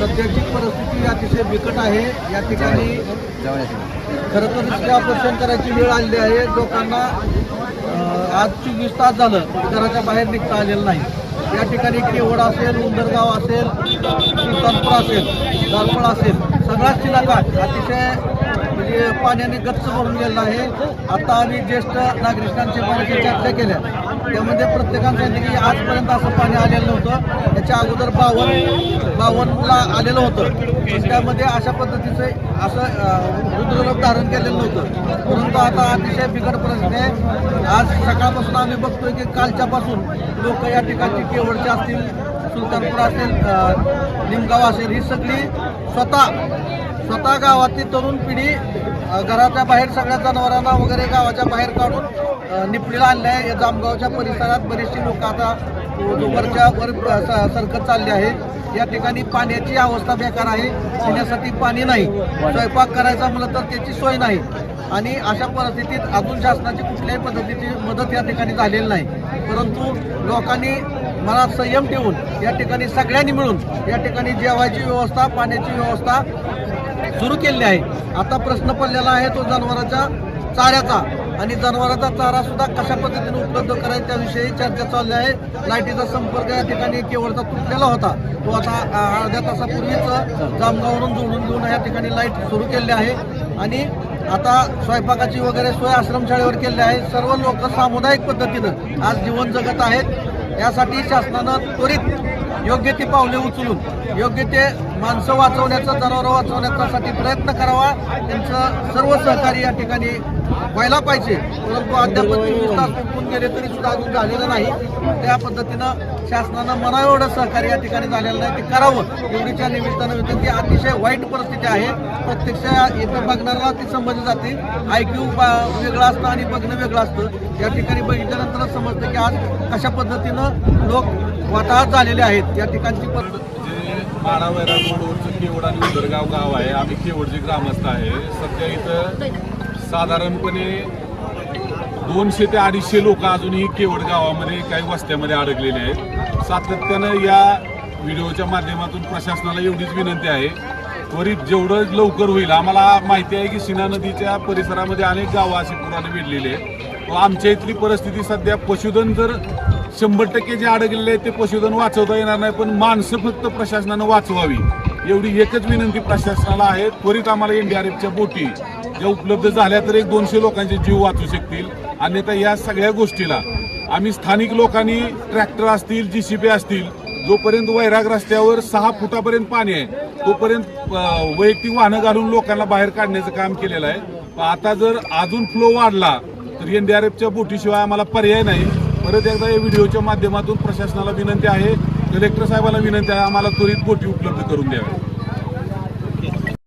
सध्याची परिस्थिती अतिशय बिकट आहे. या ठिकाणी खरं तर ऑपरेशन करायची वेळ आलेली आहे. लोकांना आज चोवीस तास झालं घराच्या बाहेर निघता आलेलं नाही. या ठिकाणी केवड असेल उंदरगाव असेल सुलतानपूर असेल जालपड असेल सगळाच चिलाकाट अतिशय म्हणजे पाण्याने गच्च भरून गेलेला आहे. आता आम्ही ज्येष्ठ नागरिकांची पाण्याची चर्चा केल्या. त्यामध्ये प्रत्येकानं सांगितलं की आजपर्यंत असं पाणी आलेलं नव्हतं. त्याच्या अगोदर बावन्न बावन्नला आलेलं होतं. पण त्यामध्ये अशा पद्धतीचं असं रुद्ररूप धारण केलेलं नव्हतं. परंतु आता अतिशय बिकट परिस्थिती आहे. आज सकाळपासून आम्ही बघतोय की कालच्यापासून लोक या ठिकाणची केवळचे असतील सुलतानपूर असेल निमगाव असेल ही सगळी स्वतः स्वतः गावातली तरुण पिढी घराच्या बाहेर सगळ्या जनावरांना वगैरे गावाच्या बाहेर काढून निपडीला आणलं आहे या जामगावच्या परिसरात बरीचशी लोक आता वरच्या वर स- सरकत चालली आहेत. या ठिकाणी पाण्याची अवस्था बेकार आहे. पिण्यासाठी पाणी नाही. स्वयंपाक करायचा म्हणलं तर त्याची सोय नाही. आणि अशा परिस्थितीत अजून शासनाची कुठल्याही पद्धतीची मदत या ठिकाणी झालेली नाही. परंतु लोकांनी मनात संयम ठेवून या ठिकाणी सगळ्यांनी मिळून या ठिकाणी जेवायची व्यवस्था पाण्याची व्यवस्था सुरू केलेली आहे. आता प्रश्न पडलेला आहे तो जनावरांच्या चाऱ्याचा. आणि जनावरांचा चारा सुद्धा कशा पद्धतीने उपलब्ध करायचा त्याविषयी चर्चा चालली आहे. लाईटीचा संपर्क या ठिकाणी केवळचा तुटलेला होता. तो आता अर्ध्या तासापूर्वीच जामगावरून जोडून घेऊन या ठिकाणी लाइट सुरू केली आहे. आणि आता स्वयंपाकाची वगैरे सोय आश्रमशाळेवर केली आहे. सर्व लोक सामुदायिक पद्धतीनं आज जीवन जगत आहेत. यासाठी शासनानं त्वरित योग्य ती पावले उचलून योग्य ते माणसं वाचवण्याचा जनावरं वाचवण्यासाठी प्रयत्न करावा. त्यांचं सर्व सहकार्य या ठिकाणी व्हायला पाहिजे. परंतु अद्याप चोवीस तास संपून गेले तरी सुद्धा अजून झालेलं नाही. त्या पद्धतीनं शासनानं मना एवढं सहकार्य या ठिकाणी झालेलं नाही. ते करावं. एवढीच्या निमित्तानं विनंती अतिशय वाईट परिस्थिती आहे. प्रत्यक्ष इथं बघणाऱ्याला ती समजली जाते. आयक्यू वेगळं असतं आणि बघणं वेगळं असतं. या ठिकाणी बघितल्यानंतरच समजतं की आज कशा पद्धतीनं लोक वाताहत झालेले आहेत. या ठिकाणची पद्धत माडा वैराग रोडवरचं केवड आणि उदरगाव गाव आहे. आम्ही केवडचे ग्रामस्थ आहे. सध्या इथं साधारणपणे दोनशे ते अडीचशे लोक अजूनही केवड गावामध्ये काही वस्त्यामध्ये अडकलेले आहेत. सातत्यानं या व्हिडिओच्या माध्यमातून प्रशासनाला एवढीच विनंती आहे. त्वरित जेवढं लवकर होईल आम्हाला माहिती आहे की सीना नदीच्या परिसरामध्ये अनेक गावं अशी पुराने भेटलेली आहेत. व आमच्या इथली परिस्थिती सध्या पशुधन जर शंभर टक्के जे अडकलेले आहेत ते पशुधन वाचवता येणार नाही पण माणसं फक्त प्रशासनानं वाचवावी. एवढी एकच विनंती प्रशासनाला आहे. त्वरित आम्हाला एनडीआरएफच्या बोटी या उपलब्ध झाल्या तर एक दोनशे लोकांचे जीव वाचू शकतील. अन्यथा या सगळ्या गोष्टीला आम्ही स्थानिक लोकांनी ट्रॅक्टर असतील जी सी बी असतील जोपर्यंत वैराग रस्त्यावर सहा फुटापर्यंत पाणी आहे तोपर्यंत वैयक्तिक वाहनं घालून लोकांना बाहेर काढण्याचं काम केलेलं आहे. आता जर अजून फ्लो वाढला तर एनडीआरएफच्या बोटीशिवाय आम्हाला पर्याय नाही. परत एकदा या व्हिडिओच्या माध्यमातून प्रशासनाला विनंती आहे कलेक्टर साहेबाला विनंती आहे आम्हाला त्वरित बोटी उपलब्ध करून द्याव्या